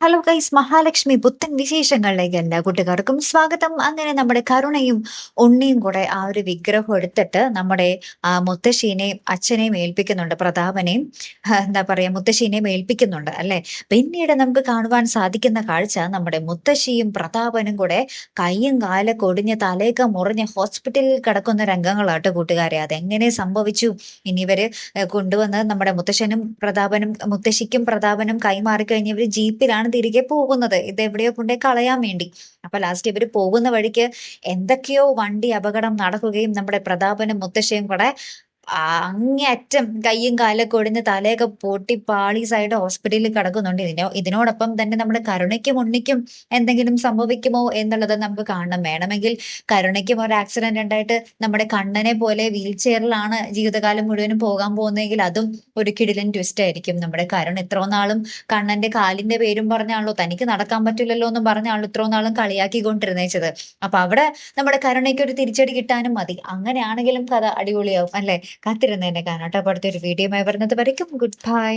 Hello guys Mahalakshmi പുത്തൻ വിശേഷങ്ങളിലേക്ക് എല്ലാ കൂട്ടുകാർക്കും സ്വാഗതം. അങ്ങനെ നമ്മുടെ കരുണയും ഉണ്ണിയും കൂടെ ആ ഒരു വിഗ്രഹം എടുത്തിട്ട് നമ്മുടെ മുത്തശ്ശീനെയും അച്ഛനെയും ഏൽപ്പിക്കുന്നുണ്ട് പ്രതാപനെയും. എന്താ പറയാ മുത്തശ്ശീനെയും ഏൽപ്പിക്കുന്നുണ്ട് അല്ലെ? പിന്നീട് നമുക്ക് കാണുവാൻ സാധിക്കുന്ന കാഴ്ച നമ്മുടെ മുത്തശ്ശിയും പ്രതാപനും കൂടെ കൈയും കാലൊക്കെ ഒടിഞ്ഞ് തലയൊക്കെ മുറിഞ്ഞ് ഹോസ്പിറ്റലിൽ കിടക്കുന്ന രംഗങ്ങളാട്ടോ കൂട്ടുകാരെ. അതെങ്ങനെ സംഭവിച്ചു? ഇനി ഇവർ കൊണ്ടുവന്ന് നമ്മുടെ മുത്തശ്ശനും പ്രതാപനും മുത്തശ്ശിക്കും പ്രതാപനും കൈമാറി ഇവർ ജീപ്പിലാണ് തിരികെ പോകുന്നത്. ഇത് എവിടെയോ കൊണ്ടേ കളയാൻ വേണ്ടി. അപ്പൊ ലാസ്റ്റ് ഇവർ പോകുന്ന വഴിക്ക് എന്തൊക്കെയോ വണ്ടി അപകടം നടക്കുകയും നമ്മുടെ പ്രതാപനും മുത്തശ്ശിയും കൂടെ അങ്ങേയറ്റം കയ്യും കാലൊക്കെ ഒടിഞ്ഞ് തലയൊക്കെ പൊട്ടി പാളീസായിട്ട് ഹോസ്പിറ്റലിൽ കിടക്കുന്നുണ്ട്. ഇതിനോ ഇതിനോടൊപ്പം തന്നെ നമ്മുടെ കരുണയ്ക്കും ഉണ്ണിക്കും എന്തെങ്കിലും സംഭവിക്കുമോ എന്നുള്ളത് നമുക്ക് കാണണം. വേണമെങ്കിൽ കരുണയ്ക്കും ഒരു ആക്സിഡന്റ് ഉണ്ടായിട്ട് നമ്മുടെ കണ്ണനെ പോലെ വീൽ ചെയറിലാണ് ജീവിതകാലം മുഴുവനും പോകാൻ പോകുന്നതെങ്കിൽ അതും ഒരു കിടിലൻ ട്വിസ്റ്റ് ആയിരിക്കും. നമ്മുടെ കരുൺ ഇത്രോ നാളും കണ്ണന്റെ കാലിന്റെ പേരും പറഞ്ഞാണല്ലോ തനിക്ക് നടക്കാൻ പറ്റില്ലല്ലോ എന്നും പറഞ്ഞാണല്ലോ ഇത്രോ നാളും കളിയാക്കിക്കൊണ്ടിരുന്നേച്ചത്. അപ്പൊ അവിടെ നമ്മുടെ കരുണയ്ക്ക് ഒരു തിരിച്ചടി കിട്ടാനും മതി. അങ്ങനെയാണെങ്കിലും കഥ അടിപൊളിയാവും അല്ലെ? കാത്തിരുന്നതിനെ കാണാട്ടോ അടുത്തൊരു വീഡിയോ വരുന്നത് വരയ്ക്കും. Good bye